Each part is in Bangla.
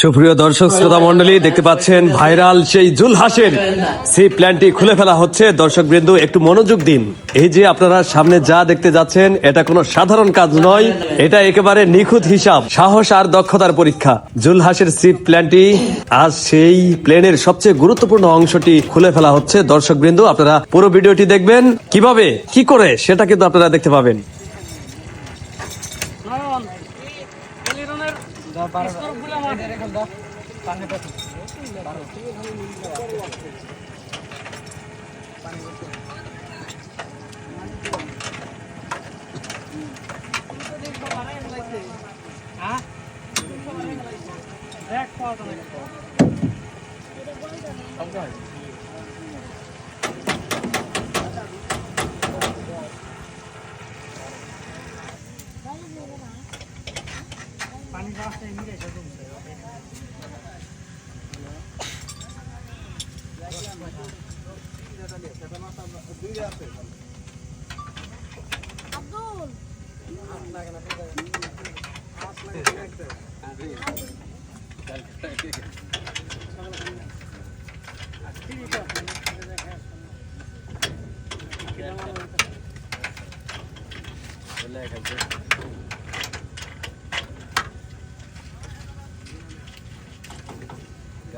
সুপ্রিয় দর্শক শ্রোতা মন্ডলী দেখতে পাচ্ছেন ভাইরাল সেই জুলহাসের সেই প্ল্যানটি খুলে ফেলা হচ্ছে। দর্শক বৃন্দ একটু মনোযোগ দিন। এই যে আপনারা সামনে যা দেখতে যাচ্ছেন, এটা কোনো সাধারণ কাজ নয়। এটা একেবারে নিখুঁত হিসাব, সাহস আর দক্ষতার পরীক্ষা। জুলহাসের সিপ প্ল্যানটি আজ সেই প্লেনের সবচেয়ে গুরুত্বপূর্ণ অংশটি খুলে ফেলা হচ্ছে। দর্শক বৃন্দ আপনারা পুরো ভিডিওটি দেখবেন। কীভাবে, কি করে, সেটা কিন্তু আপনারা দেখতে পাবেন। 간다? 빵에 다 바로 아? দেখ পাওয়া যাবে পানি পাওয়া এমনি রেখে দিচ্ছে আব্দুল।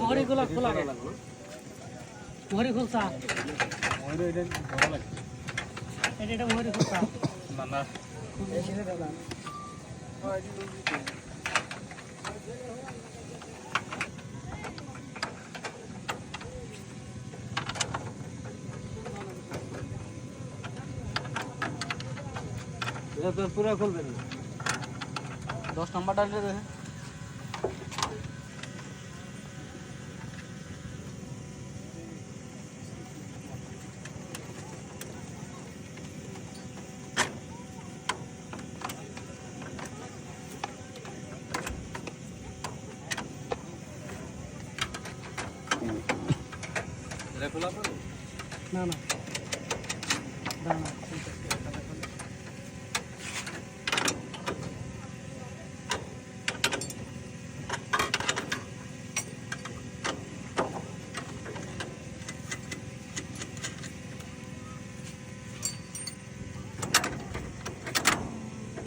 মোহরি গুলো খোলা গেল মোহরি খুলছা এটা এটা মোহরি খুলছা এটা তো পুরো খুলবে না। দশ নাম্বারটা দেখে না না।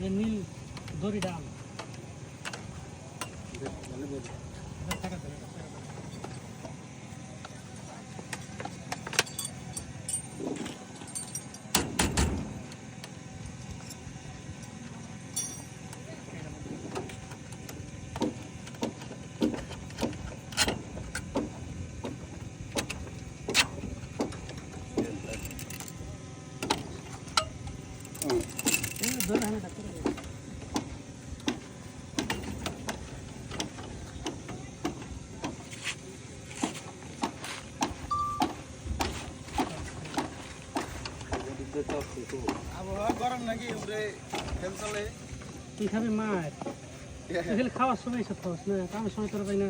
যে নীল দড়িটা আন। এই কি খাবি মাছ খাওয়ার সময় সব খাওয়াস না কামের সময় তোর না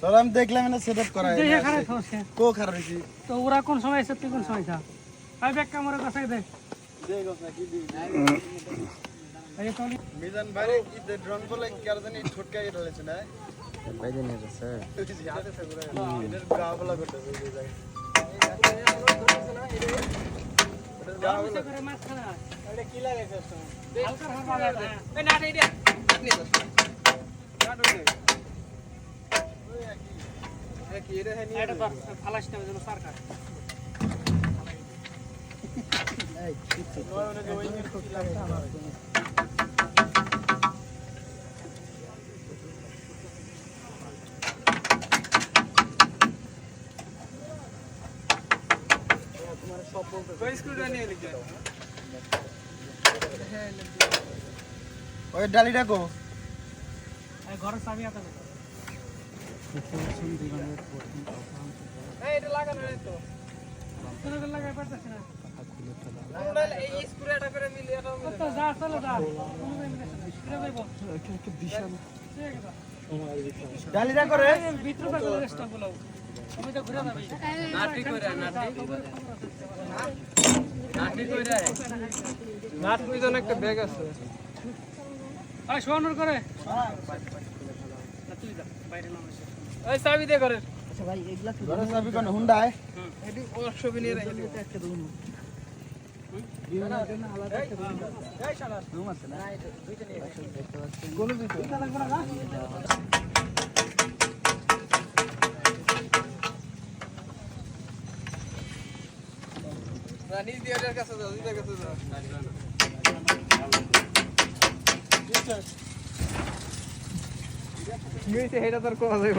তোর আমি দেখলাম না সেট তো ওরা কোন সময় এসে কোন সময় খা আমি ব্যাগ কামড়ে কাছে দেখ মিজান ভাই ঈদের বলে কার জানি ঠটকাই ঢালেছে না হাতে থাকুরে এটার গা বলা করতে হবে আরামসে করে মাছ খানা এটা কি লাগাইছে হালকা হালকা লাগে এই না রে কি এটা হ্যাঁ নিয়ে এটা ধর ফালাস না যেন সরকার ওই ডালিটা এই ঘরের চাবি আছে এটা লাগানো তো। লাগাই পারতেছ না। এই স্প্রেটা করে ভিতরে তুমি তো ঘুরে যাবি নাটি নাটি নাটি নাট পিছনে একটা ব্যাগ আছে। আরে শোনার করে। তুই যা বাইরে নাম এসে ওই চাবি দিয়ে করে ঘরে চাবি কোন হুন্ডায় দিও রানী দিয়ার কাছে যাও দিদার কাছে যাও কি হয়েছে তোর কোয়া যাইব